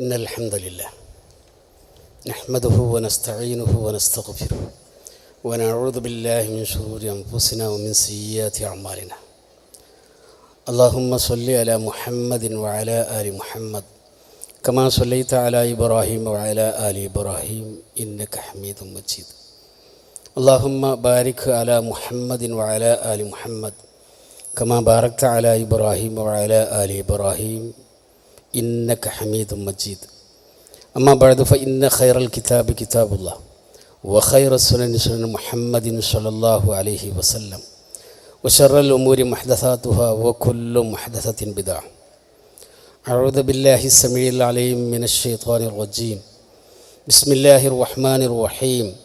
إن الحمد لله نحمده ونستعينه ونستغفره ونعوذ بالله من شرور أنفسنا ومن سيئات أعمالنا اللهم صل على محمد وعلى آل محمد كما صليت على إبراهيم وعلى آل إبراهيم إنك حميد مجيد اللهم بارك على محمد وعلى آل محمد كما باركت على إبراهيم وعلى آل إبراهيم إنك حميد مجيد. أما بعد فإن خير الكتاب كتاب الله وخير السنن سنن محمد صلى الله عليه وسلم وشر الأمور محدثاتها وكل محدثة بدعة. أعوذ بالله السميع العليم من الشيطان الرجيم. بسم الله الرحمن الرحيم.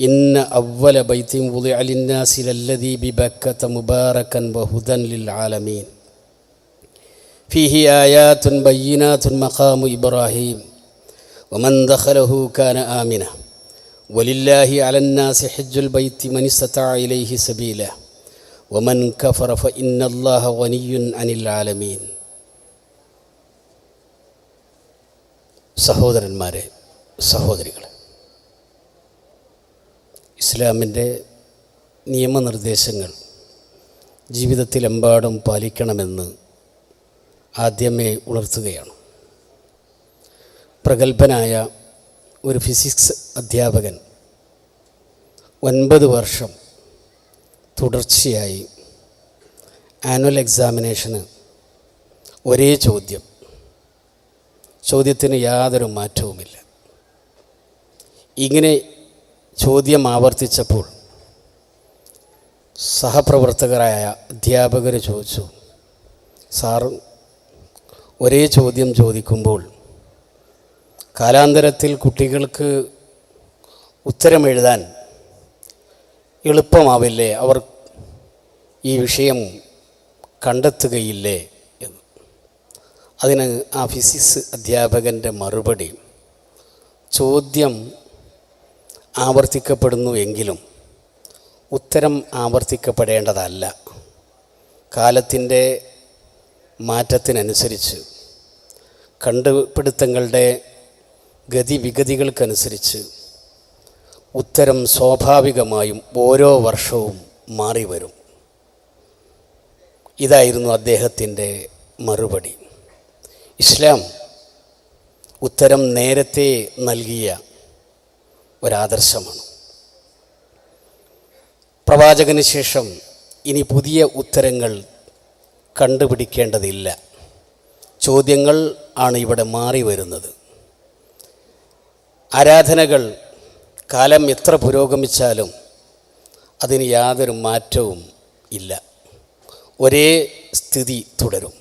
إن أول بيت وضع للناس للذي ببكة مباركا وهدى للعالمين. ഫിഹി ആയാത്തുൻ ബയ്യനാത്തുൻ മഖാമു ഇബ്രാഹിം. വമൻ ദഖലഹു കാന ആമിന. വലില്ലാഹി അലന്നാസി ഹജ്ജുൽ ബൈത്തി മനിസ്തത ഇലൈഹി സബീല. വമൻ കഫറ ഫ ഇന്നല്ലാഹ വനിയുൻ അനിൽ ആലമീൻ. സഹോദരന്മാരെ സഹോദരികളെ ഇസ്ലാമിന്റെ നിയമനിർദ്ദേശങ്ങൾ ജീവിതത്തിലെമ്പാടും പാലിക്കണമെന്ന് ആദ്യമേ ഉണർത്തുകയാണ്. പ്രഗത്ഭനായ ഒരു ഫിസിക്സ് അധ്യാപകൻ ഒൻപത് വർഷം തുടർച്ചയായി ആനുവൽ എക്സാമിനേഷന് ഒരേ ചോദ്യം. ചോദ്യത്തിന് യാതൊരു മാറ്റവുമില്ല. ഇങ്ങനെ ചോദ്യം ആവർത്തിച്ചപ്പോൾ സഹപ്രവർത്തകരായ അധ്യാപകർ ചോദിച്ചു സാറ് ഒരേ ചോദ്യം ചോദിക്കുമ്പോൾ കാലാന്തരത്തിൽ കുട്ടികൾക്ക് ഉത്തരമെഴുതാൻ എളുപ്പമാവില്ലേ? അവർ ഈ വിഷയം കണ്ടെത്തുകയില്ലേ എന്ന്. അതിന് ആ ഫിസിക്സ് അധ്യാപകന്റെ മറുപടി ചോദ്യം ആവർത്തിക്കപ്പെടുന്നു എങ്കിലും ഉത്തരം ആവർത്തിക്കപ്പെടേണ്ടതല്ല. കാലത്തിന്റെ മാറ്റത്തിനനുസരിച്ച് കണ്ടുപിടുത്തങ്ങളുടെ ഗതിവിഗതികൾക്കനുസരിച്ച് ഉത്തരം സ്വാഭാവികമായും ഓരോ വർഷവും മാറി വരും. ഇതായിരുന്നു അദ്ദേഹത്തിന്റെ മറുപടി. ഇസ്ലാം ഉത്തരം നേരത്തെ നൽകിയ ഒരാദർശമാണ്. പ്രവാചകന് ശേഷം ഇനി പുതിയ ഉത്തരങ്ങൾ കണ്ടുപിടിക്കേണ്ടതില്ല. ചോദ്യങ്ങൾ ആണ് ഇവിടെ മാറി വരുന്നത്. ആരാധനകൾ കാലം എത്ര പുരോഗമിച്ചാലും അതിന് യാതൊരു മാറ്റവും ഇല്ല. ഒരേ സ്ഥിതി തുടരും.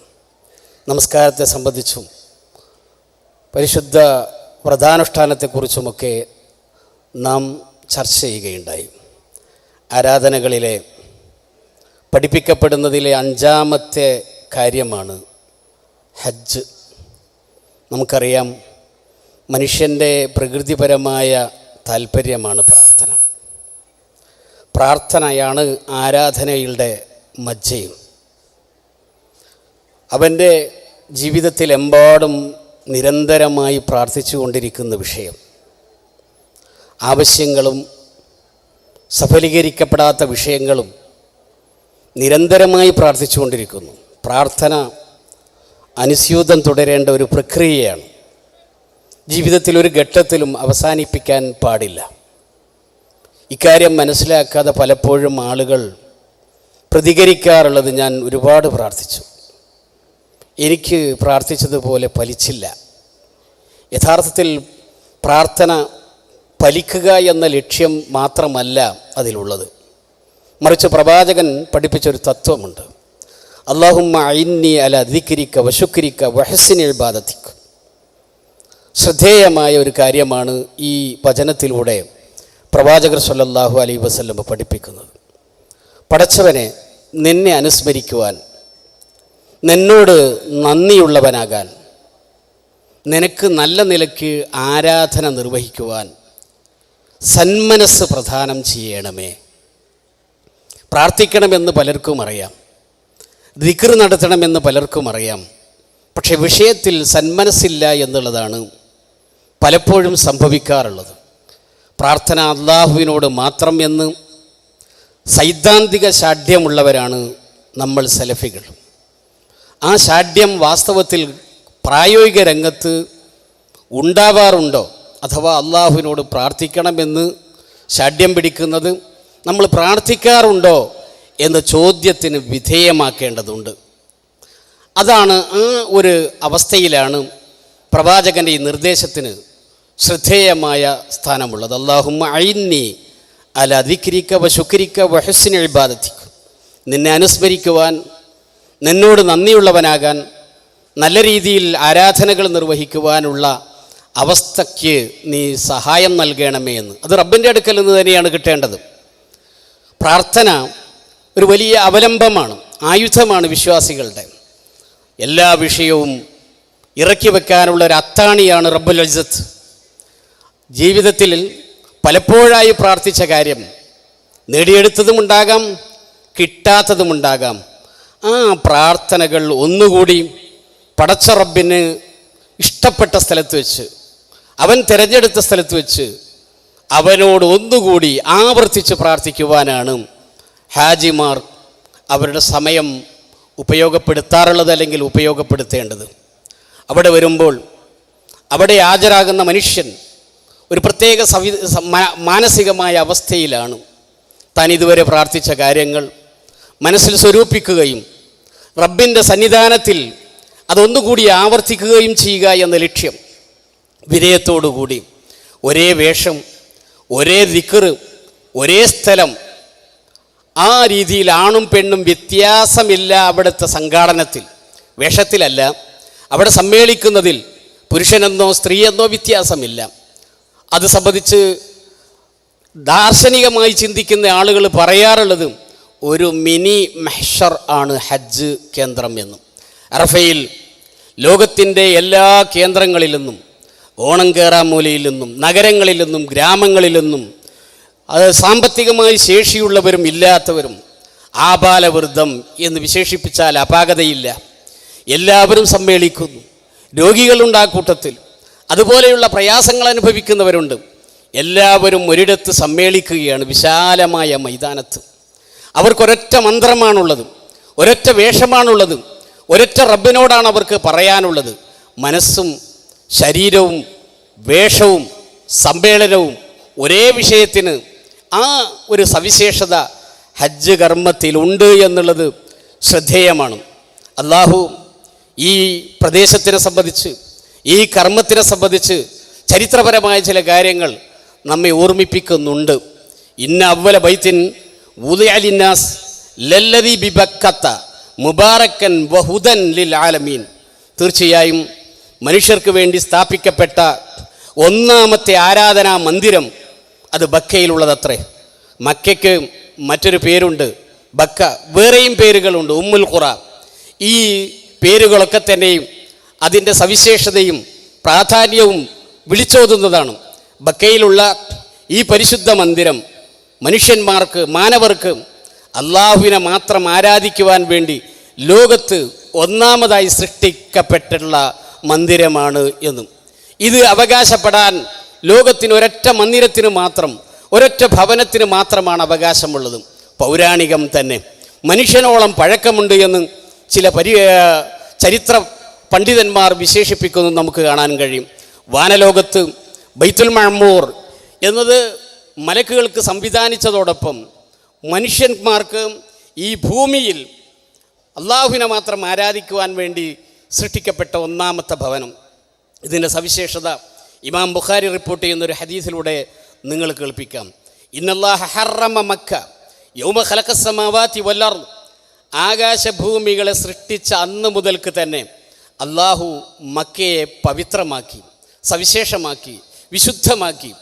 നമസ്കാരത്തെ സംബന്ധിച്ചും പരിശുദ്ധ വ്രതാനുഷ്ഠാനത്തെക്കുറിച്ചുമൊക്കെ നാം ചർച്ച ചെയ്യുകയുണ്ടായി. ആരാധനകളിലെ പഠിപ്പിക്കപ്പെടുന്നതിലെ അഞ്ചാമത്തെ കാര്യമാണ് ഹജ്ജ്. നമുക്കറിയാം മനുഷ്യന്റെ പ്രകൃതിപരമായ താല്പര്യമാണ് പ്രാർത്ഥന. പ്രാർത്ഥനയാണ് ആരാധനയുടെ മജ്ജയും. അവന്റെ ജീവിതത്തിലെമ്പാടും നിരന്തരമായി പ്രാർത്ഥിച്ചു കൊണ്ടിരിക്കുന്ന വിഷയം. ആവശ്യങ്ങളും സഫലീകരിക്കപ്പെടാത്ത വിഷയങ്ങളും നിരന്തരമായി പ്രാർത്ഥിച്ചുകൊണ്ടിരിക്കുന്നു. പ്രാർത്ഥന അനുസ്യൂതം തുടരേണ്ട ഒരു പ്രക്രിയയാണ്. ജീവിതത്തിൽ ഒരു ഘട്ടത്തിലും അവസാനിപ്പിക്കാൻ പാടില്ല. ഇക്കാര്യം മനസ്സിലാക്കാതെ പലപ്പോഴും ആളുകൾ പ്രതികരിക്കാറുള്ളത് ഞാൻ ഒരുപാട് പ്രാർത്ഥിച്ചു. എനിക്ക് പ്രാർത്ഥിച്ചതുപോലെ ഫലിച്ചില്ല. യഥാർത്ഥത്തിൽ പ്രാർത്ഥന ഫലിക്കുക എന്ന ലക്ഷ്യം മാത്രമല്ല അതിലുള്ളത്. മറിച്ച് പ്രവാചകൻ പഠിപ്പിച്ചൊരു തത്വമുണ്ട്. അള്ളാഹുമ്മ ഇന്നി അല ദിക്കിരിക്ക വശുക്രിക്ക വഹസിനി ഇബാദത്തിക്ക് ശ്രദ്ധേയമായ ഒരു കാര്യമാണ് ഈ വചനത്തിലൂടെ പ്രവാചകർ സല്ലല്ലാഹു അലൈ വസല്ലം പഠിപ്പിക്കുന്നത്. പടച്ചവനെ നിന്നെ അനുസ്മരിക്കുവാൻ നിന്നോട് നന്ദിയുള്ളവനാകാൻ നിനക്ക് നല്ല നിലയ്ക്ക് ആരാധന നിർവഹിക്കുവാൻ സന്മനസ് പ്രധാനം ചെയ്യണമേ. പ്രാർത്ഥിക്കണമെന്ന് പലർക്കും അറിയാം. ദിക്ർ നടത്തണമെന്ന് പലർക്കും അറിയാം. പക്ഷെ വിഷയത്തിൽ സന്മനസ്സില്ല എന്നുള്ളതാണ് പലപ്പോഴും സംഭവിക്കാറുള്ളത്. പ്രാർത്ഥന അള്ളാഹുവിനോട് മാത്രം എന്ന് സൈദ്ധാന്തിക ശാഠ്യമുള്ളവരാണ് നമ്മൾ സെലഫികൾ. ആ ശാഠ്യം വാസ്തവത്തിൽ പ്രായോഗിക രംഗത്ത് ഉണ്ടാവാറുണ്ടോ? അഥവാ അള്ളാഹുവിനോട് പ്രാർത്ഥിക്കണമെന്ന് ശാഠ്യം പിടിക്കുന്നത് നമ്മൾ പ്രാർത്ഥിക്കാറുണ്ടോ? എന്ന ചോദ്യത്തിന് വിധേയമാക്കേണ്ടതുണ്ട്. അതാണ് ആ ഒരു അവസ്ഥയിലാണ് പ്രവാചകന്റെ ഈ നിർദ്ദേശത്തിന് ശ്രദ്ധേയമായ സ്ഥാനമുള്ളത്. അള്ളാഹുമ്മ ഐന്നി അല ദിക്രിക്ക വ ശുക്രിക്ക വ ഹുസ്നി ഇബാദത്തിക്ക് നിന്നെ അനുസ്മരിക്കുവാൻ നിന്നോട് നന്ദിയുള്ളവനാകാൻ നല്ല രീതിയിൽ ആരാധനകൾ നിർവഹിക്കുവാനുള്ള അവസ്ഥയ്ക്ക് നീ സഹായം നൽകണമേ എന്ന്. അത് റബ്ബിന്റെ അടുക്കൽ നിന്ന് തന്നെയാണ് കിട്ടേണ്ടത്. പ്രാർത്ഥന ഒരു വലിയ അവലംബമാണ് ആയുധമാണ് വിശ്വാസികളുടെ. എല്ലാ വിഷയവും ഇറക്കി വെക്കാനുള്ള ഒരു അത്താണിയാണ് റബ്ബുൽ അജ്ജത്ത് ജീവിതത്തിൽ പലപ്പോഴായി പ്രാർത്ഥിച്ച കാര്യം നേടിയെടുത്തതുമുണ്ടാകാം കിട്ടാത്തതുമുണ്ടാകാം. ആ പ്രാർത്ഥനകൾ ഒന്നുകൂടി പടച്ച റബ്ബിന് ഇഷ്ടപ്പെട്ട സ്ഥലത്ത് വെച്ച് അവൻ തിരഞ്ഞെടുത്ത സ്ഥലത്ത് വെച്ച് അവനോട് ഒന്നുകൂടി ആവർത്തിച്ച് പ്രാർത്ഥിക്കുവാനാണ് ഹാജിമാർ അവരുടെ സമയം ഉപയോഗപ്പെടുത്താറുള്ളത് അല്ലെങ്കിൽ ഉപയോഗപ്പെടുത്തേണ്ടത്. അവിടെ വരുമ്പോൾ അവിടെ ഹാജരാകുന്ന മനുഷ്യൻ ഒരു പ്രത്യേക സവി മാനസികമായ അവസ്ഥയിലാണ്. താൻ ഇതുവരെ പ്രാർത്ഥിച്ച കാര്യങ്ങൾ മനസ്സിൽ സ്വരൂപിക്കുകയും റബ്ബിന്റെ സന്നിധാനത്തിൽ അതൊന്നുകൂടി ആവർത്തിക്കുകയും ചെയ്യുക എന്ന ലക്ഷ്യം. വിനയത്തോടുകൂടി ഒരേ വേഷം ഒരേ ദിക്കറ് ഒരേ സ്ഥലം ആ രീതിയിൽ ആണും പെണ്ണും വ്യത്യാസമില്ല അവിടുത്തെ സംഘാടനത്തിൽ. വേഷത്തിലല്ല. അവിടെ സമ്മേളിക്കുന്നതിൽ പുരുഷനെന്നോ സ്ത്രീയെന്നോ വ്യത്യാസമില്ല. അത് സംബന്ധിച്ച് ദാർശനികമായി ചിന്തിക്കുന്ന ആളുകൾ പറയാറുള്ളത് ഒരു മിനി മെഷർ ആണ് ഹജ്ജ് കേന്ദ്രം എന്നും. അറഫയിൽ ലോകത്തിന്റെ എല്ലാ കേന്ദ്രങ്ങളിൽ നിന്നും ഓണം കേറാമൂലയിൽ നിന്നും നഗരങ്ങളിൽ നിന്നും ഗ്രാമങ്ങളിൽ നിന്നും അത് സാമ്പത്തികമായി ശേഷിയുള്ളവരും ഇല്ലാത്തവരും ആപാലവൃദ്ധം എന്ന് വിശേഷിപ്പിച്ചാൽ അപാകതയില്ല. എല്ലാവരും സമ്മേളിക്കുന്നു. രോഗികളുണ്ട് ആ കൂട്ടത്തിൽ. അതുപോലെയുള്ള പ്രയാസങ്ങൾ അനുഭവിക്കുന്നവരുണ്ട്. എല്ലാവരും ഒരിടത്ത് സമ്മേളിക്കുകയാണ് വിശാലമായ മൈതാനത്ത്. അവർക്കൊരൊറ്റ മന്ത്രമാണുള്ളത്. ഒരൊറ്റ വേഷമാണുള്ളത്. ഒരൊറ്റ റബ്ബിനോടാണ് അവർക്ക് പറയാനുള്ളത്. മനസ്സും ശരീരവും വേഷവും സമ്മേളനവും ഒരേ വിഷയത്തിന് ആ ഒരു സവിശേഷത ഹജ്ജ് കർമ്മത്തിലുണ്ട് എന്നുള്ളത് ശ്രദ്ധേയമാണ്. അള്ളാഹു ഈ പ്രദേശത്തിനെ സംബന്ധിച്ച് ഈ കർമ്മത്തിനെ സംബന്ധിച്ച് ചരിത്രപരമായ ചില കാര്യങ്ങൾ നമ്മെ ഓർമ്മിപ്പിക്കുന്നുണ്ട്. ഇന്ന അവല ബൈത്തിൻ ഉദയാലിന്നാസ് ലല്ലതി ബിബക്കത്ത മുബാറക്കൻ വഹുദൻ ലിൽ ആലമീൻ. തീർച്ചയായും മനുഷ്യർക്ക് വേണ്ടി സ്ഥാപിക്കപ്പെട്ട ഒന്നാമത്തെ ആരാധനാ മന്ദിരം അത് ബക്കയിലുള്ളതത്രേ. മക്കയ്ക്ക് മറ്റൊരു പേരുണ്ട് ബക്ക. വേറെയും പേരുകളുണ്ട് ഉമ്മുൽ ഖുറ. ഈ പേരുകളൊക്കെ തന്നെയും അതിന്റെ സവിശേഷതയും പ്രാധാന്യവും വിളിച്ചോതുന്നതാണ്. ബക്കയിലുള്ള ഈ പരിശുദ്ധ മന്ദിരം മനുഷ്യന്മാർക്ക് മാനവർക്ക് അള്ളാഹുവിനെ മാത്രം ആരാധിക്കുവാൻ വേണ്ടി ലോകത്ത് ഒന്നാമതായി സൃഷ്ടിക്കപ്പെട്ടുള്ള മന്ദിരമാണ് എന്നും. ഇത് അവകാശപ്പെടാൻ ലോകത്തിന് ഒരൊറ്റ മന്ദിരത്തിന് മാത്രം ഒരൊറ്റ ഭവനത്തിന് മാത്രമാണ് അവകാശമുള്ളതും. പൗരാണികം തന്നെ. മനുഷ്യനോളം പഴക്കമുണ്ട് എന്ന് ചില പരി ചരിത്ര പണ്ഡിതന്മാർ വിശേഷിപ്പിക്കുന്നത് നമുക്ക് കാണാൻ കഴിയും. വാനലോകത്ത് ബൈത്തുൽ മഴമൂർ എന്നത് മലക്കുകൾക്ക് സംവിധാനിച്ചതോടൊപ്പം മനുഷ്യന്മാർക്ക് ഈ ഭൂമിയിൽ അള്ളാഹുവിനെ മാത്രം ആരാധിക്കുവാൻ വേണ്ടി സൃഷ്ടിക്കപ്പെട്ട ഒന്നാമത്തെ ഭവനം. ഇതിന്റെ സവിശേഷത ഇമാം ബുഖാരി റിപ്പോർട്ട് ചെയ്യുന്ന ഒരു ഹദീസിലൂടെ നിങ്ങൾ കേൾപ്പിക്കാം. ഇന്നല്ലാഹ ഹറമ മക്ക യൗമ ഖലഖസ്സമാവാതി വല്ലർ ആകാശഭൂമികളെ സൃഷ്ടിച്ച അന്ന് മുതൽക്ക് തന്നെ അള്ളാഹു മക്കയെ പവിത്രമാക്കി സവിശേഷമാക്കി വിശുദ്ധമാക്കി.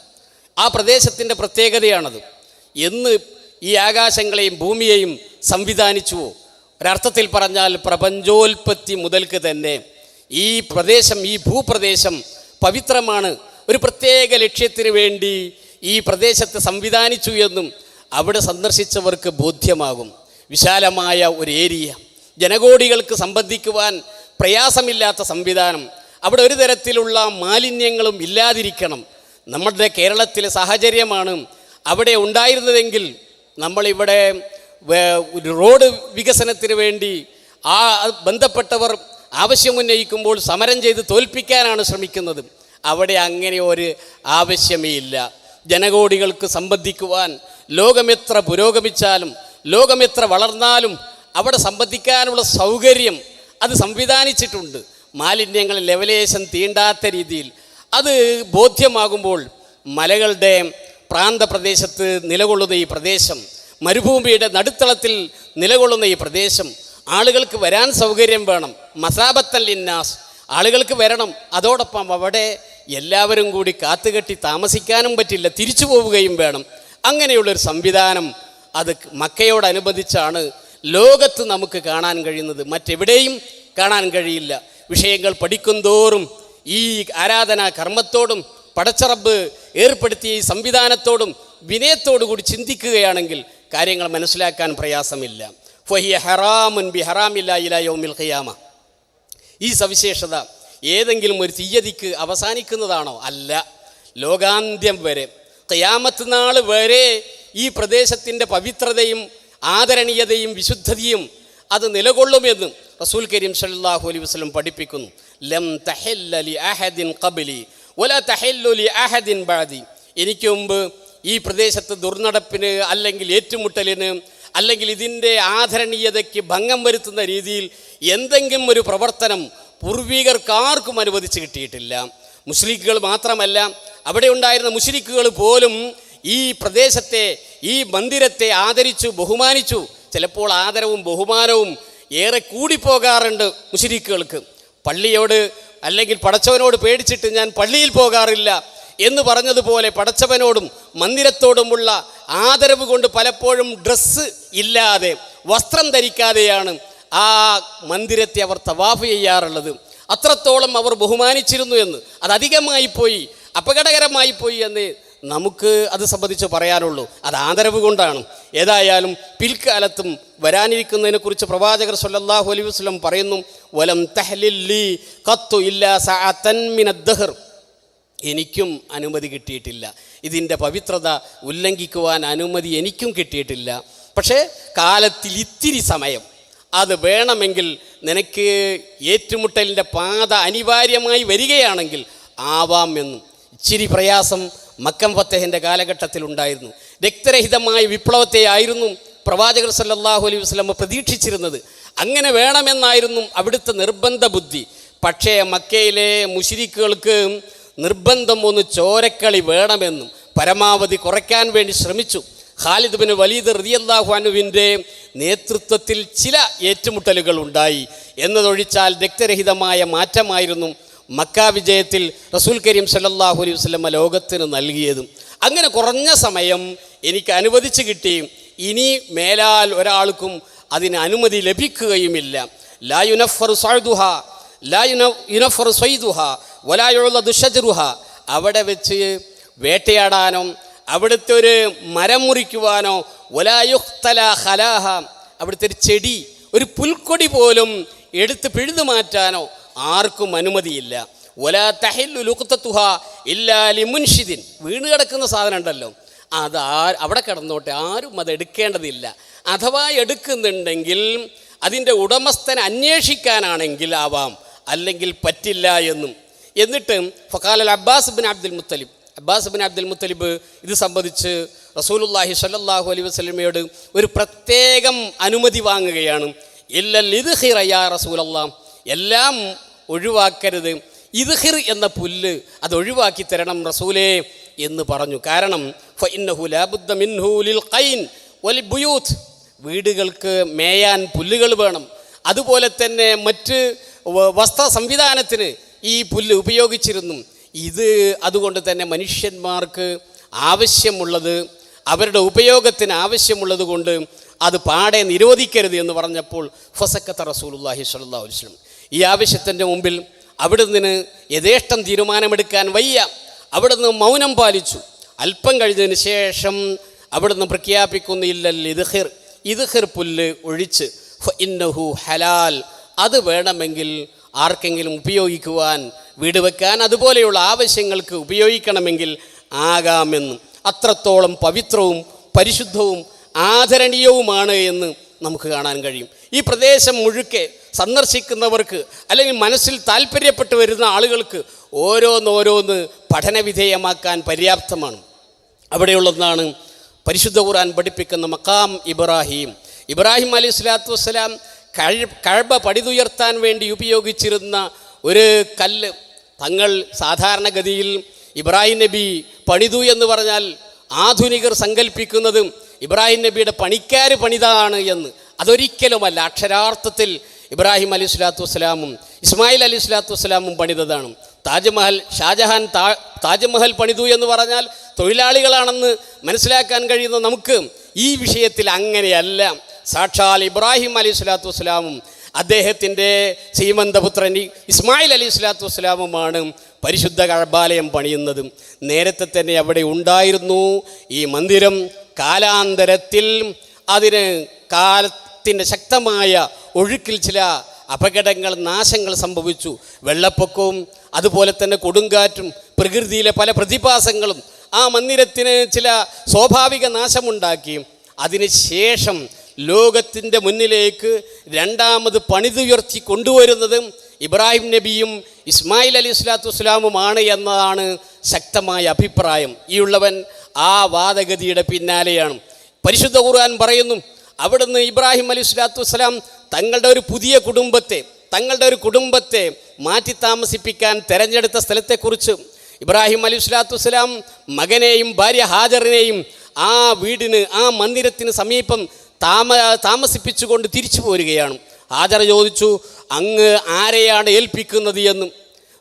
ആ പ്രദേശത്തിന്റെ പ്രത്യേകതയാണത്. എന്ന് ഈ ആകാശങ്ങളെയും ഭൂമിയെയും സംവിധാനിച്ചുവോ? ഒരർത്ഥത്തിൽ പറഞ്ഞാൽ പ്രപഞ്ചോൽപത്തി മുതൽക്ക് തന്നെ ഈ പ്രദേശം ഈ ഭൂപ്രദേശം പവിത്രമാണ്. ഒരു പ്രത്യേക ലക്ഷ്യത്തിന് വേണ്ടി ഈ പ്രദേശത്ത് സംവിധാനിച്ചു എന്നും അവിടെ സന്ദർശിച്ചവർക്ക് ബോധ്യമാകും. വിശാലമായ ഒരു ഏരിയ. ജനകോടികൾക്ക് സംബന്ധിക്കുവാൻ പ്രയാസമില്ലാത്ത സംവിധാനം. അവിടെ ഒരു തരത്തിലുള്ള മാലിന്യങ്ങളും ഇല്ലാതിരിക്കണം. നമ്മുടെ കേരളത്തിലെ സാഹചര്യമാണ് അവിടെ ഉണ്ടായിരുന്നതെങ്കിൽ നമ്മളിവിടെ റോഡ് വികസനത്തിന് വേണ്ടി ആ ബന്ധപ്പെട്ടവർ ആവശ്യമുന്നയിക്കുമ്പോൾ സമരം ചെയ്ത് തോൽപ്പിക്കാനാണ് ശ്രമിക്കുന്നത്. അവിടെ അങ്ങനെ ഒരു ആവശ്യമേ ഇല്ല. ജനകോടികൾക്ക് സംബന്ധിക്കുവാൻ ലോകമെത്ര പുരോഗമിച്ചാലും ലോകമെത്ര വളർന്നാലും അവിടെ സംബന്ധിക്കാനുള്ള സൗകര്യം അത് സംവിധാനിച്ചിട്ടുണ്ട്. മാലിന്യങ്ങൾ ലെവലേശം തീണ്ടാത്ത രീതിയിൽ. അത് ബോധ്യമാകുമ്പോൾ മലകളുടെ പ്രാന്തപ്രദേശത്ത് നിലകൊള്ളുന്ന ഈ പ്രദേശം മരുഭൂമിയുടെ നടുത്തളത്തിൽ നിലകൊള്ളുന്ന ഈ പ്രദേശം ആളുകൾക്ക് വരാൻ സൗകര്യം വേണം. മസാബത്തൽ ഇന്നാസ് ആളുകൾക്ക് വരണം. അതോടൊപ്പം അവിടെ എല്ലാവരും കൂടി കാത്തുകെട്ടി താമസിക്കാനും പറ്റില്ല. തിരിച്ചു പോവുകയും വേണം. അങ്ങനെയുള്ളൊരു സംവിധാനം അത് മക്കയോടനുബന്ധിച്ചാണ് ലോകത്ത് നമുക്ക് കാണാൻ കഴിയുന്നത്. മറ്റെവിടെയും കാണാൻ കഴിയില്ല. വിഷയങ്ങൾ പഠിക്കുന്തോറും ഈ ആരാധനാ കർമ്മത്തോടും പടച്ചറബ് ഏർപ്പെടുത്തിയ ഈ സംവിധാനത്തോടും വിനയത്തോടു കൂടി ചിന്തിക്കുകയാണെങ്കിൽ കാര്യങ്ങൾ മനസ്സിലാക്കാൻ പ്രയാസമില്ല. ഫഹിയ ഹറാമുൻ ബി ഹറാമില്ല ഇല യൗമിൽ ഖിയാമ ഈ സവിശേഷത ഏതെങ്കിലും ഒരു തീയതിക്ക് അവസാനിക്കുന്നതാണോ? അല്ല. ലോകാന്ത്യം വരെ ഖിയാമത്ത് നാൾ വരെ ഈ പ്രദേശത്തിന്റെ പവിത്രതയും ആദരണീയതയും വിശുദ്ധതയും അത് നിലകൊള്ളുമെന്ന് റസൂൽ കരീം സല്ലല്ലാഹു അലൈഹി വസല്ലം പഠിപ്പിക്കുന്നു. ലം തഹല്ല അഹദിൻ ഖബ്ലി വലാ തഹല്ലു ലി അഹദിൻ ബാദി എനിക്ക് മുമ്പ് ഈ പ്രദേശത്ത് ദുർനടപ്പിന് അല്ലെങ്കിൽ ഏറ്റുമുട്ടലിന് അല്ലെങ്കിൽ ഇതിന്റെ ആദരണീയതയ്ക്ക് ഭംഗം വരുത്തുന്ന രീതിയിൽ എന്തെങ്കിലും ഒരു പ്രവർത്തനം പൂർവീകർക്കാർക്കും അനുവദിച്ച് കിട്ടിയിട്ടില്ല. മുസ്ലിക്കുകൾ മാത്രമല്ല അവിടെ ഉണ്ടായിരുന്ന മുസ്ലിക്കുകൾ പോലും ഈ പ്രദേശത്തെ ഈ മന്ദിരത്തെ ആദരിച്ചു ബഹുമാനിച്ചു. ചിലപ്പോൾ ആദരവും ബഹുമാനവും ഏറെ കൂടിപ്പോകാറുണ്ട് മുസ്ലിക്കുകൾക്ക്. പള്ളിയോട് അല്ലെങ്കിൽ പടച്ചവനോട് പേടിച്ചിട്ട് ഞാൻ പള്ളിയിൽ പോകാറില്ല എന്ന് പറഞ്ഞതുപോലെ പടച്ചവനോടും മന്ദിരത്തോടുമുള്ള ആദരവ് കൊണ്ട് പലപ്പോഴും ഡ്രസ്സ് ഇല്ലാതെ വസ്ത്രം ധരിക്കാതെയാണ് ആ മന്ദിരത്തെ അവർ തവാഫ് ചെയ്യാറുള്ളത്. അത്രത്തോളം അവർ ബഹുമാനിച്ചിരുന്നു എന്ന്. അത് അധികമായി പോയി അപകടകരമായി പോയി എന്ന് നമുക്ക് അത് സംബന്ധിച്ച് പറയാനുള്ളൂ. അത് ആദരവ് കൊണ്ടാണ്. ഏതായാലും പിൽക്കാലത്തും വരാനിരിക്കുന്നതിനെക്കുറിച്ച് പ്രവാചകർ സല്ലാഹു അലൈഹി വസ്ലം പറയുന്നു വലം തഹ്ലില്ലി കത്തു ഇല്ല സഅതൻ മിനദ്ദഹർ എനിക്കും അനുമതി കിട്ടിയിട്ടില്ല. ഇതിന്റെ പവിത്രത ഉല്ലംഘിക്കുവാൻ അനുമതി എനിക്കും കിട്ടിയിട്ടില്ല. പക്ഷേ കാലത്തിൽ ഇത്തിരി സമയം അത് വേണമെങ്കിൽ നിനക്ക് ഏറ്റുമുട്ടലിന്റെ പാത അനിവാര്യമായി വരികയാണെങ്കിൽ ആവാം എന്നും ഇച്ചിരി പ്രയാസം മക്കം ഫത്തേഹിന്റെ കാലഘട്ടത്തിൽ ഉണ്ടായിരുന്നു. രക്തരഹിതമായ വിപ്ലവത്തെ ആയിരുന്നു പ്രവാചകർ സല്ലാഹു അലൈഹി വസല്ലം പ്രതീക്ഷിച്ചിരുന്നത്. അങ്ങനെ വേണമെന്നായിരുന്നു അവിടുത്തെ നിർബന്ധ ബുദ്ധി പക്ഷേ മക്കയിലെ മുഷിരിക്കുകൾക്ക് നിർബന്ധം ഒന്ന് ചോരക്കളി വേണമെന്നും പരമാവധി കുറയ്ക്കാൻ വേണ്ടി ശ്രമിച്ചു. ഖാലിദ് വലീദ് റളിയല്ലാഹു അൻഹുവിന്റെ നേതൃത്വത്തിൽ ചില ഏറ്റുമുട്ടലുകൾ ഉണ്ടായി. എന്നതൊഴിച്ചാൽ രക്തരഹിതമായ മാറ്റമായിരുന്നു മക്ക വിജയത്തിൽ റസൂൽ കരീം സല്ലാഹു അലൈഹി വസ്ലമ ലോകത്തിന് നൽകിയതും. അങ്ങനെ കുറഞ്ഞ സമയം എനിക്ക് അനുവദിച്ച് കിട്ടി. ഇനി മേലാൽ ഒരാൾക്കും അതിന് അനുമതി ലഭിക്കുകയുമില്ല. ലാ യുനഫർ സൈദുഹ ലാ യുന- യുനഫർ സ്വൈദുഹ വലായുള്ള ദുഷജറുഹ അവിടെ വെച്ച് വേട്ടയാടാനോ അവിടുത്തെ ഒരു മരം മുറിക്കുവാനോ ഒലായുഹ്തല ഹലാഹ അവിടുത്തെ ഒരു ചെടി ഒരു പുൽക്കൊടി പോലും എടുത്ത് പിഴുതു മാറ്റാനോ ആർക്കും അനുമതിയില്ല. ഒലാ തഹില്ലു ലുഖത്തുഹ ഇല്ലാലി മുൻഷിദിൻ. വീണ് കിടക്കുന്ന സാധനം ഉണ്ടല്ലോ. അത് അവിടെ കിടന്നോട്ടെ ആരും അത് എടുക്കേണ്ടതില്ല. അഥവാ എടുക്കുന്നുണ്ടെങ്കിൽ അതിന്റെ ഉടമസ്ഥനെ അന്വേഷിക്കാനാണെങ്കിൽ ആവാം. അല്ലെങ്കിൽ പറ്റില്ല എന്നും. എന്നിട്ട് ഫക്കാലൽ Abbas bin Abdul Muttalib. Abbas bin Abdul Muttalib ഇത് സംബന്ധിച്ച് റസൂലുല്ലാഹി സല്ലാഹു അലൈ വസ്ലമയോട് ഒരു പ്രത്യേകം അനുമതി വാങ്ങുകയാണ്. ഇല്ലൽ ഇത് ഹിറയാ റസൂലല്ലാ എല്ലാം ഒഴിവാക്കരുത്. ഇദ്ഹിർ എന്ന പുല്ല് അത് ഒഴിവാക്കി തരണം റസൂലേ എന്ന് പറഞ്ഞു. കാരണം വീടുകൾക്ക് മേയാൻ പുല്ലുകൾ വേണം. അതുപോലെ തന്നെ മറ്റ് വസ്ത്ര സംവിധാനത്തിന് ഈ പുല്ല് ഉപയോഗിച്ചിരുന്നു. ഇത് അതുകൊണ്ട് തന്നെ മനുഷ്യന്മാർക്ക് ആവശ്യമുള്ളത് അവരുടെ ഉപയോഗത്തിന് ആവശ്യമുള്ളത് കൊണ്ട് അത് പാടെ നിരോധിക്കരുത് എന്ന് പറഞ്ഞപ്പോൾ ഫസക്കത്ത റസൂലുല്ലാഹി സ്വല്ലല്ലാഹു അലൈഹി വസല്ലം. ഈ ആവശ്യത്തിന്റെ മുമ്പിൽ അവിടുന്ന് യഥേഷ്ടം തീരുമാനമെടുക്കാൻ വയ്യ. അവിടുന്ന് മൗനം പാലിച്ചു. അല്പം കഴിഞ്ഞതിന് ശേഷം അവിടുന്ന് പ്രഖ്യാപിക്കുന്നില്ല ഇദ്ഹിർ ഇദ്ഹിർ പുല്ല് ഒഴിച്ച് ഇന്നഹു ഹലാൽ. അത് വേണമെങ്കിൽ ആർക്കെങ്കിലും ഉപയോഗിക്കുവാൻ വീട് വെക്കാൻ അതുപോലെയുള്ള ആവശ്യങ്ങൾക്ക് ഉപയോഗിക്കണമെങ്കിൽ ആകാമെന്നും. അത്രത്തോളം പവിത്രവും പരിശുദ്ധവും ആദരണീയവുമാണ് എന്ന് നമുക്ക് കാണാൻ കഴിയും. ഈ പ്രദേശം മുഴുക്കെ സന്ദർശിക്കുന്നവർക്ക് അല്ലെങ്കിൽ മനസ്സിൽ താല്പര്യപ്പെട്ട് വരുന്ന ആളുകൾക്ക് ഓരോന്നോരോന്ന് പഠനവിധേയമാക്കാൻ പര്യാപ്തമാണ്. അവിടെയുള്ളതാണ് പരിശുദ്ധ ഖുർആൻ പഠിപ്പിക്കുന്ന മക്കാം ഇബ്രാഹിം. ഇബ്രാഹിം അലി സ്വലാത്തു വസ്സലാം കഴി കഴബ പടിതുയർത്താൻ വേണ്ടി ഉപയോഗിച്ചിരുന്ന ഒരു കല്ല് തങ്ങൾ സാധാരണഗതിയിൽ ഇബ്രാഹിം നബി പണിതു എന്ന് പറഞ്ഞാൽ ആധുനികർ സങ്കല്പിക്കുന്നതും ഇബ്രാഹിം നബിയുടെ പണിക്കാർ പണിതാണ് എന്ന്. അതൊരിക്കലുമല്ല. അക്ഷരാർത്ഥത്തിൽ ഇബ്രാഹിം അലി സ്വലാത്തു വസ്സലാമും ഇസ്മായിൽ അലി സ്വലാത്തു വസ്സലാമും പണിതതാണ്. താജ്മഹൽ ഷാജഹാൻ താ താജ്മഹൽ പണിതു എന്ന് പറഞ്ഞാൽ തൊഴിലാളികളാണെന്ന് മനസ്സിലാക്കാൻ കഴിയുന്ന നമുക്ക് ഈ വിഷയത്തിൽ അങ്ങനെയല്ല. സാക്ഷാൽ ഇബ്രാഹിം അലി സ്വലാത്തു വസ്സലാമും അദ്ദേഹത്തിന്റെ സീമന്തപുത്രൻ ഇസ്മായിൽ അലി സ്വലാത്തു വസ്സലാമുമാണ് പരിശുദ്ധ കഴബാലയം പണിയുന്നത്. നേരത്തെ തന്നെ അവിടെ ഉണ്ടായിരുന്നു ഈ മന്ദിരം കാലാന്തരത്തിൽ അതിന് കാലത്തിന്റെ ശക്തമായ ഒഴുക്കിൽ ചില അപകടങ്ങൾ നാശങ്ങൾ സംഭവിച്ചു. വെള്ളപ്പൊക്കവും അതുപോലെ തന്നെ കൊടുങ്കാറ്റും പ്രകൃതിയിലെ പല പ്രതിഭാസങ്ങളും ആ മന്ദിരത്തിന് ചില സ്വാഭാവിക നാശമുണ്ടാക്കി. അതിനുശേഷം ലോകത്തിന്റെ മുന്നിലേക്ക് രണ്ടാമത് പണിതുയർത്തി കൊണ്ടുവരുന്നതും ഇബ്രാഹിം നബിയും ഇസ്മായിൽ അലി സ്വലാത്തു വസ്സലാമുമാണ് എന്നതാണ് ശക്തമായ അഭിപ്രായം. ഈ ഉള്ളവൻ ആ വാദഗതിയുടെ പിന്നാലെയാണ്. പരിശുദ്ധ ഖുർആൻ പറയുന്നു അവിടുന്ന് ഇബ്രാഹിം അലി സ്വലാത്തു വസ്സലാം തങ്ങളുടെ ഒരു പുതിയ കുടുംബത്തെ തങ്ങളുടെ ഒരു കുടുംബത്തെ മാറ്റി താമസിപ്പിക്കാൻ തിരഞ്ഞെടുത്ത സ്ഥലത്തെക്കുറിച്ച് ഇബ്രാഹിം അലി സ്വലാത്തു വസ്സലാം മകനെയും ഭാര്യ ഹാജറിനെയും ആ വീടിന് ആ മന്ദിരത്തിന് സമീപം താമ താമസിപ്പിച്ചുകൊണ്ട് തിരിച്ചു പോരുകയാണ്. ഹാജർ ചോദിച്ചു അങ്ങ് ആരെയാണ് ഏൽപ്പിക്കുന്നത് എന്നും?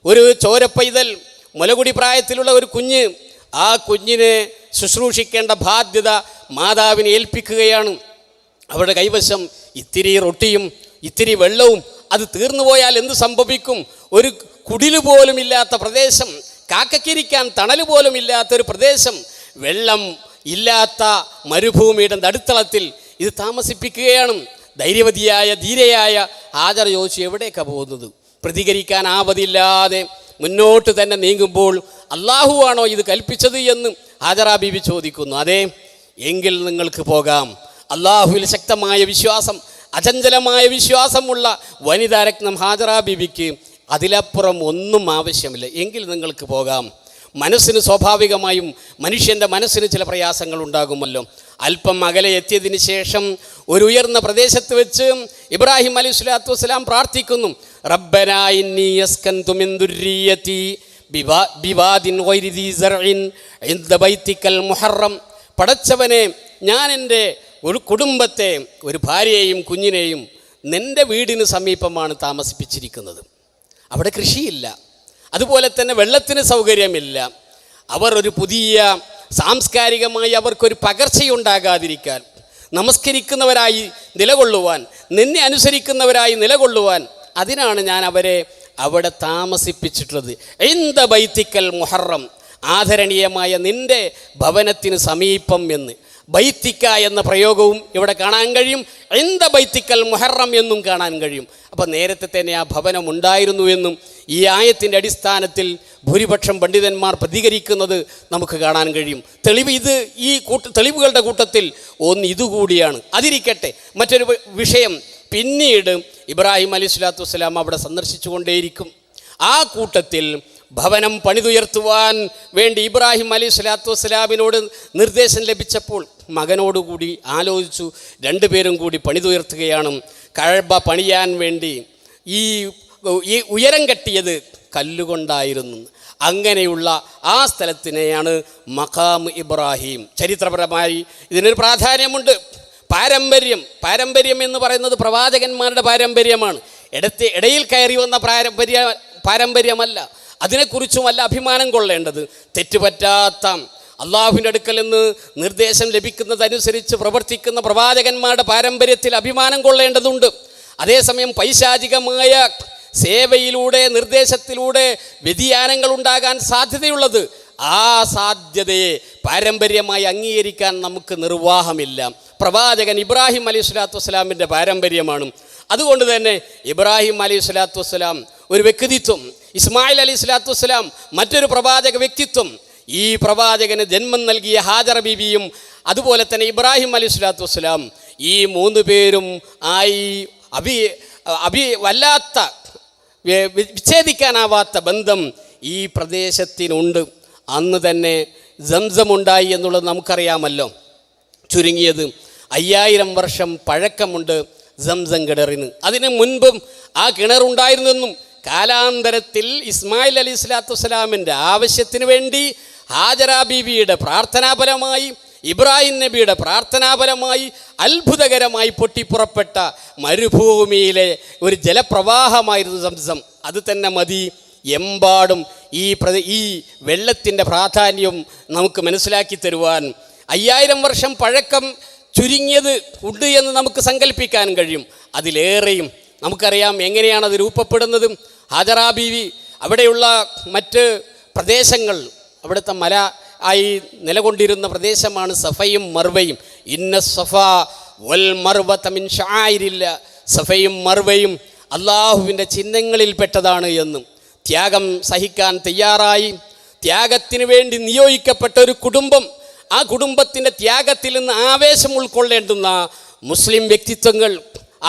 ഒരു ചോരപ്പൈതൽ മുലകുടി പ്രായത്തിലുള്ള ഒരു കുഞ്ഞ് ആ കുഞ്ഞിനെ ശുശ്രൂഷിക്കേണ്ട ബാധ്യത മാതാവിനെ ഏൽപ്പിക്കുകയാണ്. അവരുടെ കൈവശം ഇത്തിരി റൊട്ടിയും ഇത്തിരി വെള്ളവും അത് തീർന്നു പോയാൽ എന്ത് സംഭവിക്കും? ഒരു കുടിൽ പോലും ഇല്ലാത്ത പ്രദേശം കാക്കക്കിരിക്കാൻ തണൽ പോലും ഇല്ലാത്ത ഒരു പ്രദേശം വെള്ളം ഇല്ലാത്ത മരുഭൂമിയുടെ നടുത്തളത്തിൽ ഇത് താമസിപ്പിക്കുകയാണ്. ധൈര്യവതിയായ ധീരയായ ഹാജർ ചോദിച്ചു എവിടേക്കാണ് പോകുന്നത്? പ്രതികരിക്കാൻ ആവതില്ലാതെ മുന്നോട്ട് തന്നെ നീങ്ങുമ്പോൾ അള്ളാഹുവാണോ ഇത് കൽപ്പിച്ചത് എന്ന് ഹാജറാ ബീബി ചോദിക്കുന്നു. അതെ എങ്കിൽ നിങ്ങൾക്ക് പോകാം. അള്ളാഹുവിൽ ശക്തമായ വിശ്വാസം അചഞ്ചലമായ വിശ്വാസമുള്ള വനിതാരത്നം ഹാജറാ ബീബിക്ക് അതിലപ്പുറം ഒന്നും ആവശ്യമില്ല. എങ്കിൽ നിങ്ങൾക്ക് പോകാം. മനസ്സിന് സ്വാഭാവികമായും മനുഷ്യന്റെ മനസ്സിന് ചില പ്രയാസങ്ങൾ ഉണ്ടാകുമല്ലോ. അല്പം അകലെ എത്തിയതിന് ശേഷം ഒരു ഉയർന്ന പ്രദേശത്ത് വെച്ച് ഇബ്രാഹിം അലി സ്വലാത്തു വസ്സലാം പ്രാർത്ഥിക്കുന്നു. പടച്ചവനെ ഞാൻ എന്റെ ഒരു കുടുംബത്തെ ഒരു ഭാര്യയെയും കുഞ്ഞിനെയും നിന്റെ വീടിന് സമീപമാണ് താമസിപ്പിച്ചിരിക്കുന്നത്. അവിടെ കൃഷിയില്ല. അതുപോലെ തന്നെ വെള്ളത്തിന് സൗകര്യമില്ല. അവർ ഒരു പുതിയ സാംസ്കാരികമായി അവർക്കൊരു പകർച്ചയുണ്ടാകാതിരിക്കാൻ നമസ്കരിക്കുന്നവരായി നിലകൊള്ളുവാൻ നിന്നെ അനുസരിക്കുന്നവരായി നിലകൊള്ളുവാൻ അതിനാണ് ഞാൻ അവരെ അവിടെ താമസിപ്പിച്ചിട്ടുള്ളത്. എന്ത ബൈത്തിക്കൽ മുഹറം ആദരണീയമായ നിന്റെ ഭവനത്തിന് സമീപം എന്ന്. ബൈത്തിക്ക എന്ന പ്രയോഗവും ഇവിടെ കാണാൻ കഴിയും. എന്ത ബൈത്തിക്കൽ മുഹറം എന്നും കാണാൻ കഴിയും. അപ്പം നേരത്തെ തന്നെ ആ ഭവനം ഉണ്ടായിരുന്നു എന്നും ഈ ആയത്തിന്റെ അടിസ്ഥാനത്തിൽ ഭൂരിപക്ഷം പണ്ഡിതന്മാർ പ്രതികരിക്കുന്നത് നമുക്ക് കാണാൻ കഴിയും. തെളിവ് ഇത് ഈ കൂട്ട തെളിവുകളുടെ കൂട്ടത്തിൽ ഒന്ന് ഇതുകൂടിയാണ്. അതിരിക്കട്ടെ മറ്റൊരു വിഷയം പിന്നീട് ഇബ്രാഹിം അലി സ്വലാത്തു വസ്സലാം അവിടെ സന്ദർശിച്ചു കൊണ്ടേയിരിക്കും ആ കൂട്ടത്തിൽ ഭവനം പണിതുയർത്തുവാൻ വേണ്ടി ഇബ്രാഹിം അലി സ്വലാത്തു വസ്സലാമിനോട് നിർദ്ദേശം ലഭിച്ചപ്പോൾ മകനോടുകൂടി ആലോചിച്ചു. രണ്ടുപേരും കൂടി പണിതുയർത്തുകയാണ്. കഴബ പണിയാൻ വേണ്ടി ഈ ഈ ഉയരം കെട്ടിയത് കല്ലുകൊണ്ടായിരുന്നു. അങ്ങനെയുള്ള ആ സ്ഥലത്തിനെയാണ് മഖാം ഇബ്രാഹിം. ചരിത്രപരമായി ഇതിനൊരു പ്രാധാന്യമുണ്ട്. പാരമ്പര്യം പാരമ്പര്യം എന്ന് പറയുന്നത് പ്രവാചകന്മാരുടെ പാരമ്പര്യമാണ്. ഇടത്തെ ഇടയിൽ കയറി വന്ന പാരമ്പര്യ പാരമ്പര്യമല്ല. അതിനെക്കുറിച്ചുമല്ല അഭിമാനം കൊള്ളേണ്ടത്. തെറ്റുപറ്റാത്ത അള്ളാഹുവിന്റെ അടുക്കൽ നിന്ന് നിർദ്ദേശം ലഭിക്കുന്നതനുസരിച്ച് പ്രവർത്തിക്കുന്ന പ്രവാചകന്മാരുടെ പാരമ്പര്യത്തിൽ അഭിമാനം കൊള്ളേണ്ടതുണ്ട്. അതേസമയം പൈശാചികമായ സേവയിലൂടെ നിർദ്ദേശത്തിലൂടെ വ്യതിയാനങ്ങൾ ഉണ്ടാകാൻ സാധ്യതയുള്ളത്. ആ സാധ്യതയെ പാരമ്പര്യമായി അംഗീകരിക്കാൻ നമുക്ക് നിർവാഹമില്ല. പ്രവാചകൻ ഇബ്രാഹിം അലി സ്വലാത്തു വസ്സലാമിന്റെ പാരമ്പര്യമാണ്. അതുകൊണ്ട് തന്നെ ഇബ്രാഹിം അലി സ്വലാത്തു വസ്സലാം ഒരു വ്യക്തിത്വം ഇസ്മായിൽ അലി സ്വലാത്തു വസ്സലാം മറ്റൊരു പ്രവാചക വ്യക്തിത്വം. ഈ പ്രവാചകന് ജന്മം നൽകിയ ഹാജർ ബീബിയും അതുപോലെ തന്നെ ഇബ്രാഹിം അലി സ്വലാത്തു വസ്സലാം. ഈ മൂന്ന് പേരും ആയി അഭി അഭി വല്ലാത്ത വിച്ഛേദിക്കാനാവാത്ത ബന്ധം ഈ പ്രദേശത്തിനുണ്ട്. അന്ന് തന്നെ സംസമുണ്ടായി എന്നുള്ളത് നമുക്കറിയാമല്ലോ. ചുരുങ്ങിയത് അയ്യായിരം വർഷം പഴക്കമുണ്ട് സംസം കിണറിന്. അതിനു മുൻപും ആ കിണറുണ്ടായിരുന്നെന്നും കാലാന്തരത്തിൽ ഇസ്മായിൽ അലി സ്വലാത്തു വസ്സലാമിന്റെ ആവശ്യത്തിന് വേണ്ടി ഹാജറ ബീവിയുടെ പ്രാർത്ഥനാഫലമായി ഇബ്രാഹിം നബിയുടെ പ്രാർത്ഥനാഫലമായി അത്ഭുതകരമായി പൊട്ടിപ്പുറപ്പെട്ട മരുഭൂമിയിലെ ഒരു ജലപ്രവാഹമായിരുന്നു സംസം. അത് തന്നെ മതി. എമ്പാടും ഈ പ്ര ഈ വെള്ളത്തിന്റെ പ്രാധാന്യം നമുക്ക് മനസ്സിലാക്കി തരുവാൻ അയ്യായിരം വർഷം പഴക്കം ചുരുങ്ങിയത് ഉണ്ട് എന്ന് നമുക്ക് സങ്കല്പിക്കാൻ കഴിയും. അതിലേറെയും നമുക്കറിയാം എങ്ങനെയാണ് അത് രൂപപ്പെടുന്നത് ഹാജറാ ബീവി. അവിടെയുള്ള മറ്റ് പ്രദേശങ്ങൾ അവിടുത്തെ മല ആയി നിലകൊണ്ടിരുന്ന പ്രദേശമാണ് സഫയും മർവയും. ഇന്ന സഫ വൽ മർവ തമിൻ ഷായിരില്ല സഫയും മർവയും അള്ളാഹുവിന്റെ ചിഹ്നങ്ങളിൽപ്പെട്ടതാണ് എന്നും. ത്യാഗം സഹിക്കാൻ തയ്യാറായി. ത്യാഗത്തിന് വേണ്ടി നിയോഗിക്കപ്പെട്ട ഒരു കുടുംബം ആ കുടുംബത്തിന്റെ ത്യാഗത്തിൽ നിന്ന് ആവേശം ഉൾക്കൊള്ളേണ്ടുന്ന മുസ്ലിം വ്യക്തിത്വങ്ങൾ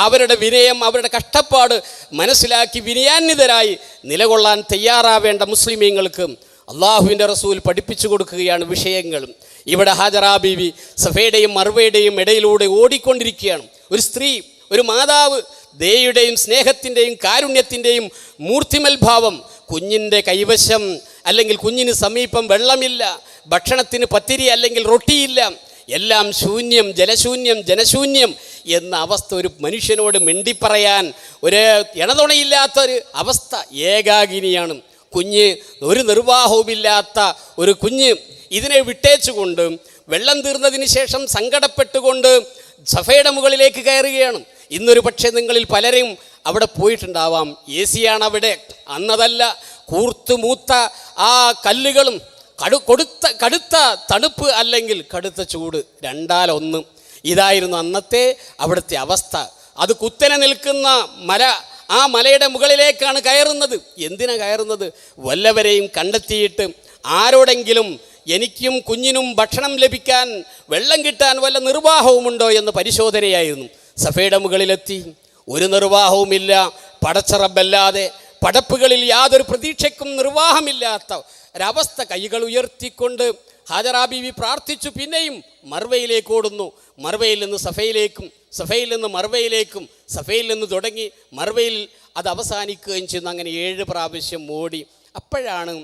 അവരുടെ വിനയം അവരുടെ കഷ്ടപ്പാട് മനസ്സിലാക്കി വിനയാന്വിതരായി നിലകൊള്ളാൻ തയ്യാറാവേണ്ട മുസ്ലിമീങ്ങൾക്ക് അള്ളാഹുവിന്റെ റസൂൽ പഠിപ്പിച്ചു കൊടുക്കുകയാണ് വിഷയങ്ങൾ. ഇവിടെ ഹാജറാ ബീവി സഫയുടെയും മർവയുടെയും ഇടയിലൂടെ ഓടിക്കൊണ്ടിരിക്കുകയാണ്. ഒരു സ്ത്രീ ഒരു മാതാവ് ദയയുടെയും സ്നേഹത്തിന്റെയും കാരുണ്യത്തിന്റെയും മൂർത്തിമൽഭാവം കുഞ്ഞിന്റെ കൈവശം അല്ലെങ്കിൽ കുഞ്ഞിന് സമീപം വെള്ളമില്ല ഭക്ഷണത്തിന് പത്തിരി അല്ലെങ്കിൽ റൊട്ടിയില്ല എല്ലാം ശൂന്യം ജലശൂന്യം ജനശൂന്യം എന്ന അവസ്ഥ ഒരു മനുഷ്യനോട് മിണ്ടിപ്പറയാൻ ഒരു ഇണതുണയില്ലാത്തൊരു അവസ്ഥ ഏകാഗിനിയാണ്. കുഞ്ഞ് ഒരു നിർവാഹവുമില്ലാത്ത ഒരു കുഞ്ഞ് ഇതിനെ വിട്ടേച്ചുകൊണ്ട് വെള്ളം തീർന്നതിന് ശേഷം സങ്കടപ്പെട്ടുകൊണ്ട് സഫയുടെ മുകളിലേക്ക് കയറുകയാണ്. ഇന്നൊരു പക്ഷേ നിങ്ങളിൽ പലരും അവിടെ പോയിട്ടുണ്ടാവാം. എ സിയാണ് അവിടെ അന്നതല്ല കൂർത്തു മൂത്ത ആ കല്ലുകളും കടു കൊടുത്ത കടുത്ത തണുപ്പ് അല്ലെങ്കിൽ കടുത്ത ചൂട് രണ്ടാലൊന്ന്. ഇതായിരുന്നു അന്നത്തെ അവിടുത്തെ അവസ്ഥ. അത് കുത്തനെ നിൽക്കുന്ന മല ആ മലയുടെ മുകളിലേക്കാണ് കയറുന്നത്. എന്തിനാ കയറുന്നത്? വല്ലവരെയും കണ്ടെത്തിയിട്ട് ആരോടെങ്കിലും എനിക്കും കുഞ്ഞിനും ഭക്ഷണം ലഭിക്കാൻ വെള്ളം കിട്ടാൻ വല്ല നിർവാഹവുമുണ്ടോ എന്ന് പരിശോധനയായിരുന്നു. സഫയുടെ മുകളിലെത്തി. ഒരു നിർവാഹവുമില്ല. പടച്ചറബല്ലാതെ പടപ്പുകളിൽ യാതൊരു പ്രതീക്ഷയ്ക്കും നിർവാഹമില്ലാത്ത ഒരവസ്ഥ കൈകൾ ഉയർത്തിക്കൊണ്ട് ഹാജറാ ബീവി പ്രാർത്ഥിച്ചു പിന്നെയും മർവയിലേക്ക് ഓടുന്നു. മർവയിൽ നിന്ന് സഫയിലേക്കും സഫയിൽ നിന്ന് മർവയിലേക്കും സഫയിൽ നിന്ന് തുടങ്ങി മർവയിൽ അത് അവസാനിക്കുകയും ചെയ്യുന്നു. അങ്ങനെ ഏഴ് പ്രാവശ്യം ഓടി. അപ്പോഴാണ്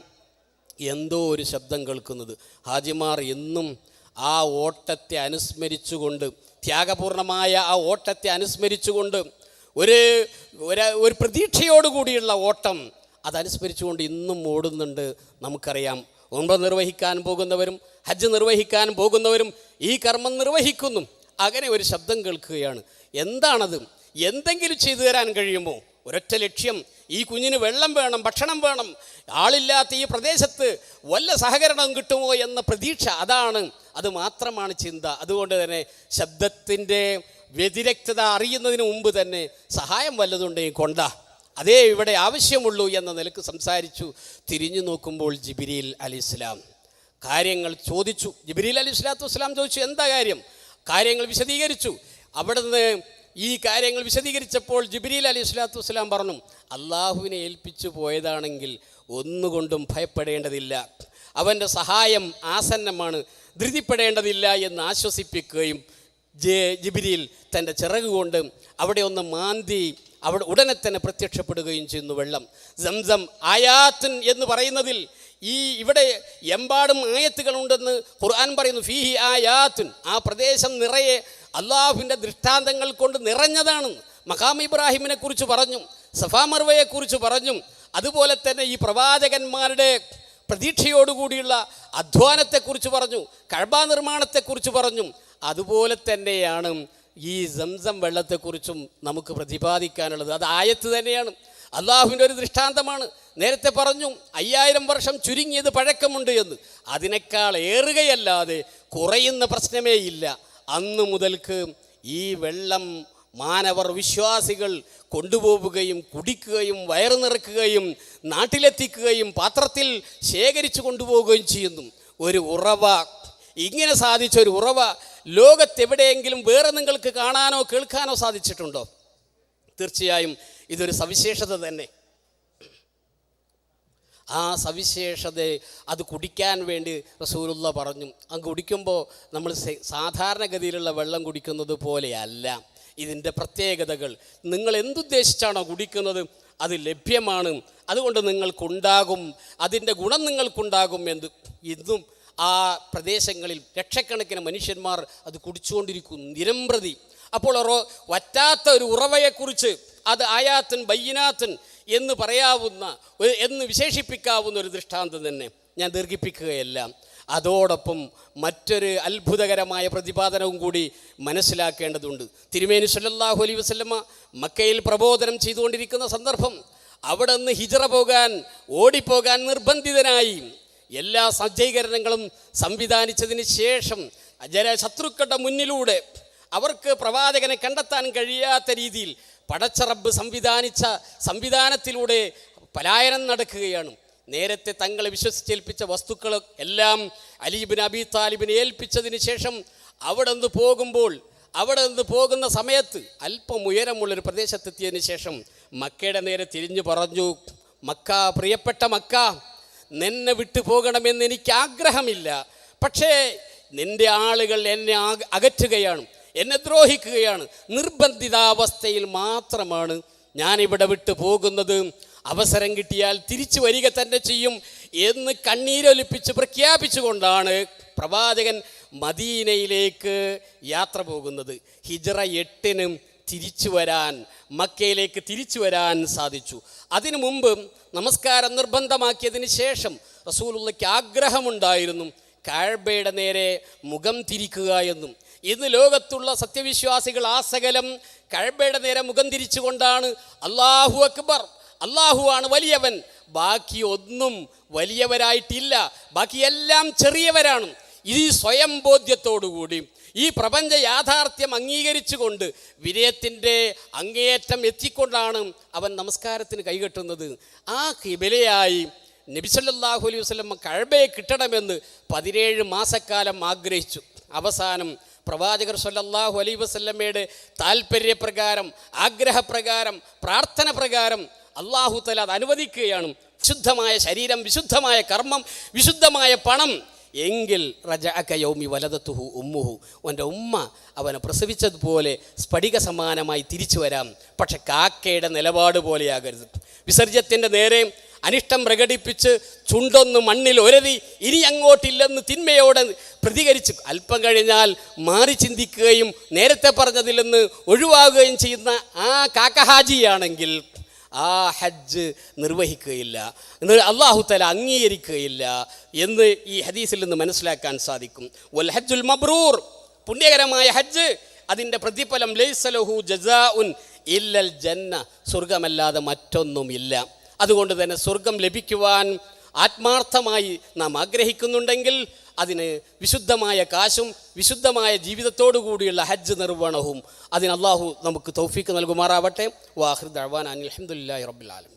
എന്തോ ഒരു ശബ്ദം കേൾക്കുന്നത്. ഹാജിമാർ എന്നും ആ ഓട്ടത്തെ അനുസ്മരിച്ചുകൊണ്ട് ത്യാഗപൂർണമായ ആ ഓട്ടത്തെ അനുസ്മരിച്ചുകൊണ്ട് ഒരു ഒരു പ്രതീക്ഷയോടുകൂടിയുള്ള ഓട്ടം അതനുസ്മരിച്ചുകൊണ്ട് ഇന്നും ഓടുന്നുണ്ട് നമുക്കറിയാം. ഉംറ നിർവഹിക്കാൻ പോകുന്നവരും ഹജ്ജ് നിർവഹിക്കാൻ പോകുന്നവരും ഈ കർമ്മം നിർവഹിക്കുന്നു. അങ്ങനെ ഒരു ശബ്ദം കേൾക്കുകയാണ്. എന്താണത്? എന്തെങ്കിലും ചെയ്തു തരാൻ കഴിയുമോ? ഒരൊറ്റ ലക്ഷ്യം ഈ കുഞ്ഞിന് വെള്ളം വേണം ഭക്ഷണം വേണം ആളില്ലാത്ത ഈ പ്രദേശത്ത് വല്ല സഹകരണം കിട്ടുമോ എന്ന പ്രതീക്ഷ അതാണ്. അത് മാത്രമാണ് ചിന്ത. അതുകൊണ്ട് തന്നെ ശബ്ദത്തിന്റെ വ്യതിരക്തത അറിയുന്നതിന് മുമ്പ് തന്നെ സഹായം വല്ലതുണ്ടെങ്കിൽ കൊണ്ട. അതേ ഇവിടെ ആവശ്യമുള്ളൂ എന്ന നിലയ്ക്ക് സംസാരിച്ചു തിരിഞ്ഞു നോക്കുമ്പോൾ ജിബിരിൽ അലി ഇസ്ലാം കാര്യങ്ങൾ ചോദിച്ചു. ജിബിരിൽ അലി സ്വലാത്തു വസ്സലാം ചോദിച്ചു എന്താ കാര്യം? കാര്യങ്ങൾ വിശദീകരിച്ചു. അവിടുന്ന് ഈ കാര്യങ്ങൾ വിശദീകരിച്ചപ്പോൾ ജിബിരിൽ അലി സ്വലാത്തു വസ്സലാം പറഞ്ഞു അള്ളാഹുവിനെ ഏൽപ്പിച്ചു പോയതാണെങ്കിൽ ഒന്നുകൊണ്ടും ഭയപ്പെടേണ്ടതില്ല. അവന്റെ സഹായം ആസന്നമാണ് ധൃതിപ്പെടേണ്ടതില്ല എന്ന് ആശ്വസിപ്പിക്കുകയും ജിബിരിയിൽ തന്റെ ചിറകുകൊണ്ട് അവിടെ ഒന്ന് മാന്തി അവിടെ ഉടനെ തന്നെ പ്രത്യക്ഷപ്പെടുകയും ചെയ്യുന്നു വെള്ളം. സംസം ആയാത്തിൻ എന്ന് പറയുന്നതിൽ ഈ ഇവിടെ എമ്പാടും ആയത്തുകളുണ്ടെന്ന് ഖുർആൻ പറയുന്നു. ഫീഹി ആയാത്തുൻ. ആ പ്രദേശം നിറയെ അള്ളാഹുവിന്റെ ദൃഷ്ടാന്തങ്ങൾ കൊണ്ട് നിറഞ്ഞതാണ്. മഖാം ഇബ്രാഹിമിനെ കുറിച്ച് പറഞ്ഞു സഫാമർവയെ കുറിച്ച് പറഞ്ഞു അതുപോലെ തന്നെ ഈ പ്രവാചകന്മാരുടെ പ്രതീക്ഷയോടുകൂടിയുള്ള അധ്വാനത്തെക്കുറിച്ച് പറഞ്ഞു കഴബ നിർമ്മാണത്തെക്കുറിച്ച് പറഞ്ഞു അതുപോലെ തന്നെയാണ് ഈ സംസം വെള്ളത്തെക്കുറിച്ചും നമുക്ക് പ്രതിപാദിക്കാനുള്ളത് അത് ആയത്ത് തന്നെയാണ്. അള്ളാഹുവിന്റെ ഒരു ദൃഷ്ടാന്തമാണ്. നേരത്തെ പറഞ്ഞു അയ്യായിരം വർഷം ചുരുങ്ങിയത് പഴക്കമുണ്ട് എന്ന്. അതിനേക്കാൾ ഏറുകയല്ലാതെ കുറയുന്ന പ്രശ്നമേ ഇല്ല. അന്ന് മുതൽക്ക് ഈ വെള്ളം മാനവർ വിശ്വാസികൾ കൊണ്ടുപോവുകയും കുടിക്കുകയും വയറു നിറക്കുകയും നാട്ടിലെത്തിക്കുകയും പാത്രത്തിൽ ശേഖരിച്ചു കൊണ്ടുപോവുകയും ചെയ്യുന്നു. ഒരു ഉറവ ഇങ്ങനെ സാധിച്ച ഒരു ഉറവ ലോകത്തെവിടെയെങ്കിലും വേറെ നിങ്ങൾക്ക് കാണാനോ കേൾക്കാനോ സാധിച്ചിട്ടുണ്ടോ? തീർച്ചയായും ഇതൊരു സവിശേഷത തന്നെ. ആ സവിശേഷതയെ അത് കുടിക്കാൻ വേണ്ടി റസൂലുള്ള പറഞ്ഞു. അത് കുടിക്കുമ്പോൾ നമ്മൾ സാധാരണഗതിയിലുള്ള വെള്ളം കുടിക്കുന്നത് പോലെയല്ല. ഇതിന്റെ പ്രത്യേകതകൾ നിങ്ങൾ എന്തുദ്ദേശിച്ചാണോ കുടിക്കുന്നത് അത് ലഭ്യമാണ്. അതുകൊണ്ട് നിങ്ങൾക്കുണ്ടാകും അതിന്റെ ഗുണം നിങ്ങൾക്കുണ്ടാകും എന്ന് ഇന്നും ആ പ്രദേശങ്ങളിൽ ലക്ഷക്കണക്കിന് മനുഷ്യന്മാർ അത് കുടിച്ചുകൊണ്ടിരിക്കുന്നു നിരമ്പ്രതി അപ്പോൾ ഒരു വറ്റാത്ത ഒരു ഉറവയെക്കുറിച്ച് അത് ആയാത്തൻ ബയ്യനാത്തൻ എന്ന് പറയാവുന്ന എന്ന് വിശേഷിപ്പിക്കാവുന്ന ഒരു ദൃഷ്ടാന്തം തന്നെ ഞാൻ ദീർഘിപ്പിക്കുകയല്ല. അതോടൊപ്പം മറ്റൊരു അത്ഭുതകരമായ പ്രതിപാദനവും കൂടി മനസ്സിലാക്കേണ്ടതുണ്ട്. തിരുമേനി സല്ലാഹു അലൈ വസല്ലമ മക്കയിൽ പ്രബോധനം ചെയ്തുകൊണ്ടിരിക്കുന്ന സന്ദർഭം അവിടെ നിന്ന് ഹിജറ പോകാൻ ഓടിപ്പോകാൻ നിർബന്ധിതനായി. എല്ലാ സജ്ജീകരണങ്ങളും സംവിധാനിച്ചതിന് ശേഷം ജന ശത്രുക്കളുടെ മുന്നിലൂടെ അവർക്ക് പ്രവാചകനെ കണ്ടെത്താൻ കഴിയാത്ത രീതിയിൽ പടച്ചറബ് സംവിധാനിച്ച സംവിധാനത്തിലൂടെ പലായനം നടക്കുകയാണ്. നേരത്തെ തങ്ങളെ വിശ്വസിച്ചേൽപ്പിച്ച വസ്തുക്കൾ എല്ലാം അലീബിൻ അബി താലിബിന് ഏൽപ്പിച്ചതിന് ശേഷം അവിടെ നിന്ന് പോകുമ്പോൾ അവിടെ നിന്ന് പോകുന്ന സമയത്ത് അല്പം ഉയരമുള്ളൊരു പ്രദേശത്തെത്തിയതിന് ശേഷം മക്കയുടെ നേരെ തിരിഞ്ഞു പറഞ്ഞു മക്ക പ്രിയപ്പെട്ട മക്ക നിന്നെ വിട്ടു പോകണമെന്ന് എനിക്ക് ആഗ്രഹമില്ല. പക്ഷേ നിന്റെ ആളുകൾ എന്നെ അകറ്റുകയാണ് എന്നെ ദ്രോഹിക്കുകയാണ്. നിർബന്ധിതാവസ്ഥയിൽ മാത്രമാണ് ഞാനിവിടെ വിട്ടു പോകുന്നത്. അവസരം കിട്ടിയാൽ തിരിച്ചു വരിക തന്നെ ചെയ്യും എന്ന് കണ്ണീരൊലിപ്പിച്ച് പ്രഖ്യാപിച്ചുകൊണ്ടാണ് പ്രവാചകൻ മദീനയിലേക്ക് യാത്ര പോകുന്നത്. ഹിജറ എട്ടിനും തിരിച്ചു വരാൻ മക്കയിലേക്ക് തിരിച്ചു വരാൻ സാധിച്ചു. അതിനു മുമ്പ് നമസ്കാരം നിർബന്ധമാക്കിയതിന് ശേഷം റസൂലുള്ളയ്ക്ക് ആഗ്രഹമുണ്ടായിരുന്നു കാഴ്ബയുടെ നേരെ മുഖം തിരിക്കുക എന്നും. ഇന്ന് ലോകത്തുള്ള സത്യവിശ്വാസികൾ ആ സകലം കഴബയുടെ നേരെ മുഖം തിരിച്ചുകൊണ്ടാണ് അള്ളാഹു അക്ബർ അള്ളാഹു ആണ് വലിയവൻ. ബാക്കി ഒന്നും വലിയവരായിട്ടില്ല ബാക്കിയെല്ലാം ചെറിയവരാണ്. ഈ സ്വയം ബോധ്യത്തോടുകൂടി ഈ പ്രപഞ്ച യാഥാർത്ഥ്യം അംഗീകരിച്ചുകൊണ്ട് വിനയത്തിന്റെ അങ്ങേയറ്റം എത്തിക്കൊണ്ടാണ് അവൻ നമസ്കാരത്തിന് കൈകെട്ടുന്നത്. ആ കിബിലയായി നബിസല്ലാഹു അലൈഹി വസ്ലം കഴബയെ കിട്ടണമെന്ന് പതിനേഴ് മാസക്കാലം ആഗ്രഹിച്ചു. അവസാനം പ്രവാചകർ സല്ലാഹു അലൈഹി വസ്ല്ലമ്മയുടെ താല്പര്യപ്രകാരം ആഗ്രഹപ്രകാരം പ്രാർത്ഥന പ്രകാരം അള്ളാഹു തല അത് അനുവദിക്കുകയാണ്. വിശുദ്ധമായ ശരീരം വിശുദ്ധമായ കർമ്മം വിശുദ്ധമായ പണം എങ്കിൽ റജ യൗമി വലതത്തുഹു ഉമ്മുഹു. അവന്റെ ഉമ്മ അവനെ പ്രസവിച്ചതുപോലെ സ്ഫടിക സമാനമായി തിരിച്ചു വരാം. പക്ഷെ കാക്കയുടെ നിലപാട് പോലെയാകരുത്. വിസർജ്യത്തിന്റെ നേരെ അനിഷ്ടം പ്രകടിപ്പിച്ച് ചുണ്ടൊന്ന് മണ്ണിൽ ഒരതി ഇനി അങ്ങോട്ടില്ലെന്ന് തിന്മയോടെ പ്രതികരിച്ച് അല്പം കഴിഞ്ഞാൽ മാറി ചിന്തിക്കുകയും നേരത്തെ പറഞ്ഞതിൽ നിന്ന് ഒഴിവാകുകയും ചെയ്യുന്ന ആ കാക്കഹാജിയാണെങ്കിൽ ആ ഹജ്ജ് നിർവഹിക്കുകയില്ല എന്ന് അള്ളാഹു തല അംഗീകരിക്കുകയില്ല എന്ന് ഈ ഹദീസിൽ നിന്ന് മനസ്സിലാക്കാൻ സാധിക്കും. വൽ ഹജ്ജുൽ മബ്രൂർ പുണ്യകരമായ ഹജ്ജ് അതിന്റെ പ്രതിഫലം ലൈസലഹു ജസാ ഉൻ ഇല്ലൽ ജന്ന സ്വർഗമല്ലാതെ മറ്റൊന്നുമില്ല. അതുകൊണ്ട് തന്നെ സ്വർഗം ലഭിക്കുവാൻ ആത്മാർത്ഥമായി നാം ആഗ്രഹിക്കുന്നുണ്ടെങ്കിൽ അതിന് വിശുദ്ധമായ കാശും വിശുദ്ധമായ ജീവിതത്തോടു കൂടിയുള്ള ഹജ്ജ് നിർവഹണവും അതിന് അള്ളാഹു നമുക്ക് തൗഫീക്ക് നൽകുമാറാവട്ടെ. വാഹിർ അഹ്വാൻ അനിൽ റബ്ബിൽ ആലമീൻ.